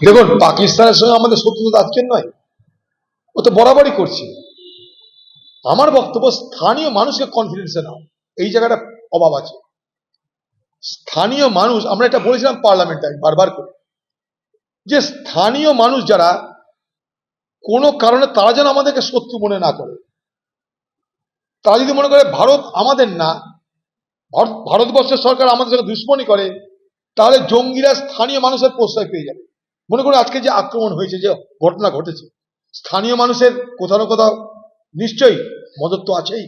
দেখুন, পাকিস্তানের সঙ্গে আমাদের শত্রুতা আজকের নয়। ও তো বরাবরই করছে। আমার বক্তব্য, স্থানীয় মানুষকে কনফিডেন্সে নাও। এই জায়গাটা অভাব আছে। স্থানীয় মানুষ, আমরা এটা বলেছিলাম পার্লামেন্টে বারবার করে, যে স্থানীয় মানুষ যারা, কোনো কারণে তারা যেন আমাদেরকে শত্রু মনে না করে। তারা যদি মনে করে ভারত আমাদের না, ভারত- ভারতবর্ষের সরকার আমাদের সঙ্গে দুশ্মনী করে, তাহলে জঙ্গিরা স্থানীয় মানুষের প্রশ্রয় পেয়ে যাবে। মনে করুন আজকে যে আক্রমণ হয়েছে, যে ঘটনা ঘটেছে, স্থানীয় মানুষের কোথাও না কোথাও নিশ্চয়ই মদত তো আছেই।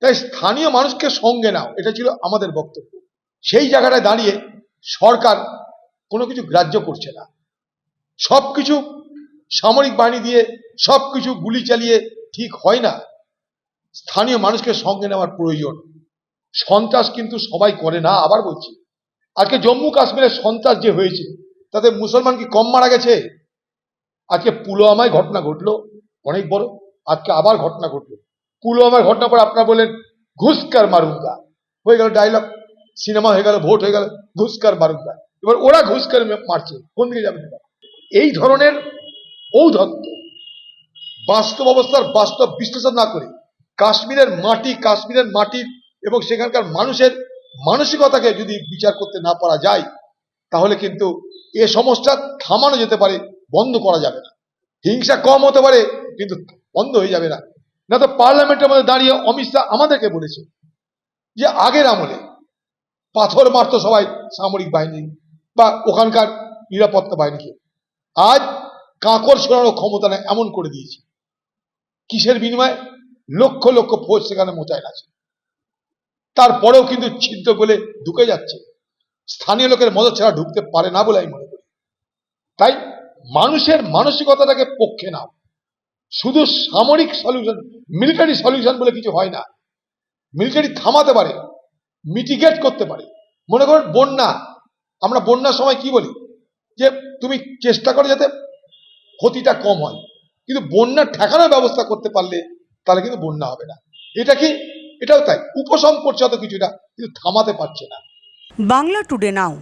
তাই স্থানীয় মানুষকে সঙ্গে নাও, এটা ছিল আমাদের বক্তব্য। সেই জায়গাটায় দাঁড়িয়ে সরকার কোনো কিছু গ্রাহ্য করছে না। সব কিছু সামরিক বাহিনী দিয়ে সব কিছু গুলি চালিয়ে ঠিক হয় না। স্থানীয় মানুষকে সঙ্গে নেওয়ার প্রয়োজন। সন্ত্রাস কিন্তু সবাই করে না, আবার বলছি। আজকে জম্মু কাশ্মীরের সন্ত্রাস যে হয়েছে তাতে মুসলমান কি কম মারা গেছে? আজকে পুলওয়ামায় ঘটনা ঘটলো, অনেক বড়। আজকে আবার ঘটনা ঘটলো। পুলওয়ামায় ঘটনা পর আপনারা বললেন ঘুষকার মারুঙ্গা হয়ে গেল ডায়লগ সিনেমা হয়ে গেল ভোট হয়ে গেল ঘুষকার মারুঙ্গা এবার ওরা ঘুষকার মারছে, কোন দিকে যাবে? এই ধরনের ঔধত্য বাস্তব অবস্থার বাস্তব বিশ্লেষণ না করে কাশ্মীরের মাটি, কাশ্মীরের মাটির এবং সেখানকার মানুষের মানসিকতাকে যদি বিচার করতে না পারা যায় তাহলে কিন্তু এ সমস্যা থামানো যেতে পারে, বন্ধ করা যাবে না। হিংসা কম হতে পারে, কিন্তু বন্ধ হয়ে যাবে না। না তো পার্লামেন্টের মধ্যে দাঁড়িয়ে অমিত শাহ আমাদেরকে বলেছে যে আগের আমলে পাথর মারতো সবাই সামরিক বাহিনী বা ওখানকার নিরাপত্তা বাহিনীকে। আজ কাঁকর ছড়ানোর ক্ষমতা নেই এমন করে দিয়েছে। কিসের বিনিময়ে? লক্ষ লক্ষ ফৌজ সেখানে মোতায়েন আছে। তারপরেও কিন্তু ছিদ্র গলে ঢুকে যাচ্ছে। স্থানীয় লোকের মদত ছাড়া ঢুকতে পারে না বলে আমি মনে করি। তাই মানুষের মানসিকতাটাকে পক্ষে নাও। শুধু সামরিক সলিউশন মিলিটারি সলিউশন বলে কিছু হয় না। মিলিটারি থামাতে পারে মিটিগেট করতে পারে। মনে করুন বন্যা। আমরা বন্যার সময় কি বলি? যে তুমি চেষ্টা করো যাতে ক্ষতিটা কম হয়। কিন্তু বন্যা ঠেকানোর ব্যবস্থা করতে পারলে তাহলে কিন্তু বন্যা হবে না। এটা কি? এটাও তাই। উপশম করছে হয়তো কিছুটা, কিন্তু থামাতে পারছে না। বাংলা টুডে নাও।